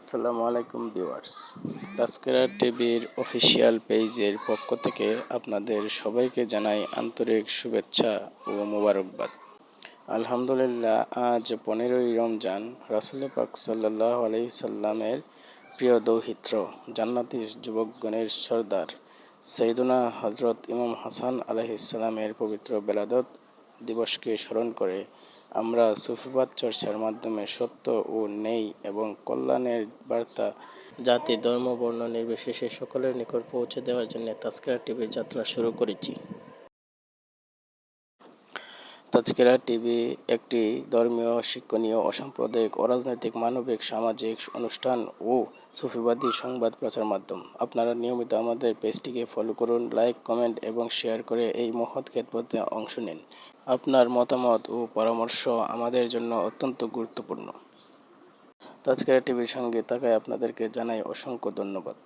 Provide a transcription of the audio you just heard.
আসসালামু আলাইকুম ভিউয়ার্স। তাস্কেরা টিভির অফিসিয়াল পেজের পক্ষ থেকে আপনাদের সবাইকে জানাই আন্তরিক শুভেচ্ছা ও মোবারকবাদ। আলহামদুলিল্লাহ, আজ পনেরোই রমজান, রাসুল পাক সাল্লাহ আলাই সাল্লামের প্রিয় দৌহিত্র, জান্নাতি যুবকগণের সর্দার সৈদুনা হজরত ইমাম হাসান আলাইসাল্লামের পবিত্র বেলাদত দিবসকে স্মরণ করে, আমরা সুফিবাদ চর্চার মাধ্যমে সত্য ও নেই এবং কল্যাণের বার্তা, জাতি, ধর্ম, বর্ণ নির্বিশেষে সকলের নিকট পৌঁছে দেওয়ার জন্য তাস্কার টিভির যাত্রা শুরু করেছি। তাজকেরা টিভি একটি ধর্মীয়, শিক্ষণীয়, অসাম্প্রদায়িক, অরাজনৈতিক, মানবিক, সামাজিক অনুষ্ঠান ও সুফিবাদী সংবাদ প্রচার মাধ্যম। আপনারা নিয়মিত আমাদের পেজটিকে ফলো করুন লাইক কমেন্ট এবং শেয়ার করে এই মহৎ খেদমতে অংশ নিন। আপনার মতামত ও পরামর্শ আমাদের জন্য অত্যন্ত গুরুত্বপূর্ণ। তাজকেরা টিভির সঙ্গে থাকায় আপনাদেরকে জানাই অসংখ্য ধন্যবাদ।